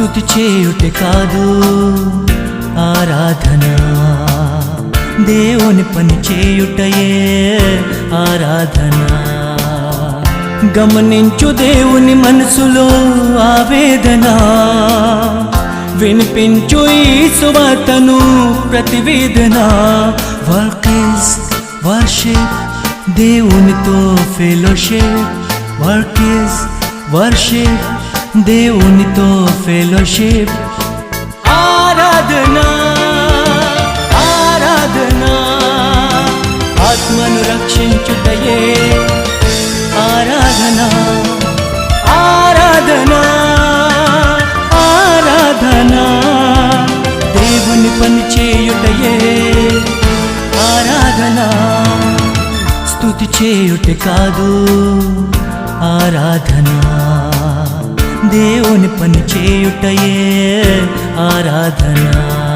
స్థుతి చేయుటే కాదు ఆరాధన. దేవుని పని చేయుటయే ఆరాధన. గమనించు దేవుని మనసులో ఆవేదన వినిపించు ఈ సువార్తను ప్రతివేదన. వర్క్ వర్షిప్ దేవునితో ఫెలోషిప్. వర్క్ వర్షిప్ దేవునితో ఫెలోషిప్ ఆరాధన ఆరాధన ఆత్మను రక్షించుటయే. ఆరాధన ఆరాధన ఆరాధన దేవుని పని చేయుటయే. ఆరాధన స్తుతి చేయుట కాదు. ఆరాధన. చేయుటయే ఆరాధనా.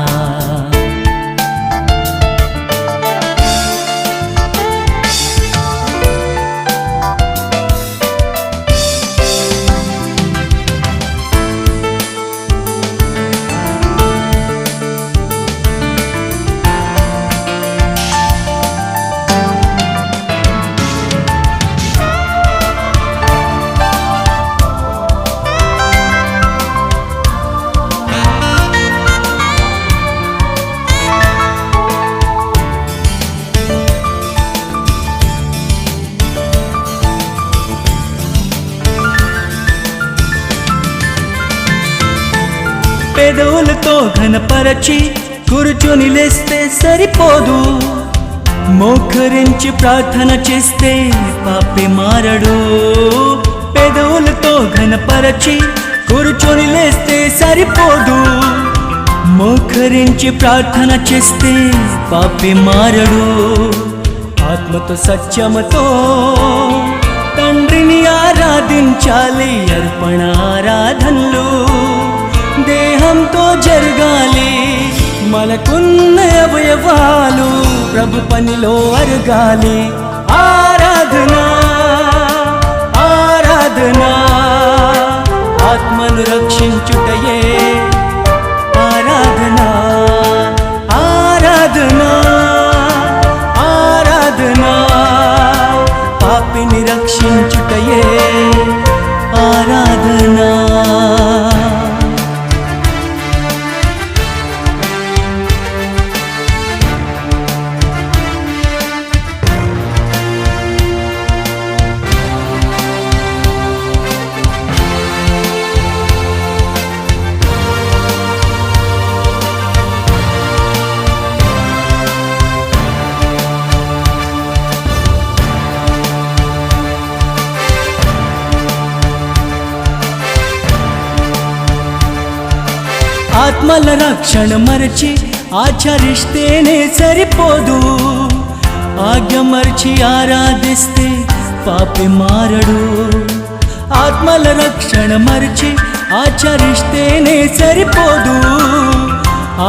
పెదవులతో ఘనపరచి కూర్చొని లేస్తే సరిపోదు. మోకరించి ప్రార్థన చేస్తే పాపి మారడు. పెదవులతో ఘనపరచి కూర్చొని లేస్తే సరిపోదు. మోకరించి ప్రార్థన చేస్తే పాపి మారడు. ఆత్మతో సత్యమతో తండ్రిని ఆరాధించాలి అర్పణ ఆరాధనలు. దేహంతో జరగాలి. మనకున్న అవయవాలు ప్రభు పనిలో అరగాలి. ఆరాధన ఆరాధన. ఆత్మను రక్షించు ఆత్మల రక్షణ మరచి ఆచరిస్తేనే సరిపోదు. ఆజ్ఞ మరచి ఆరాధిస్తే పాపి మారడు. ఆత్మల రక్షణ మరచి ఆచరిస్తేనే సరిపోదు.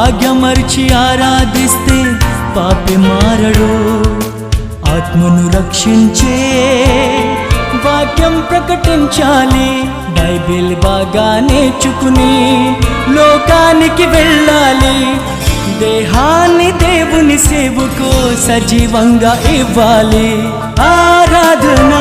ఆజ్ఞ మరచి ఆరాధిస్తే పాపి మారడు. ఆత్మను రక్షించే వాక్యం ప్రకటించాలి. బైబిల్ బాగా నేర్చుకుని లోకానికి వెళ్ళాలి. దేహాన్ని దేవుని సేవకు సజీవంగా ఇవ్వాలి. ఆరాధన.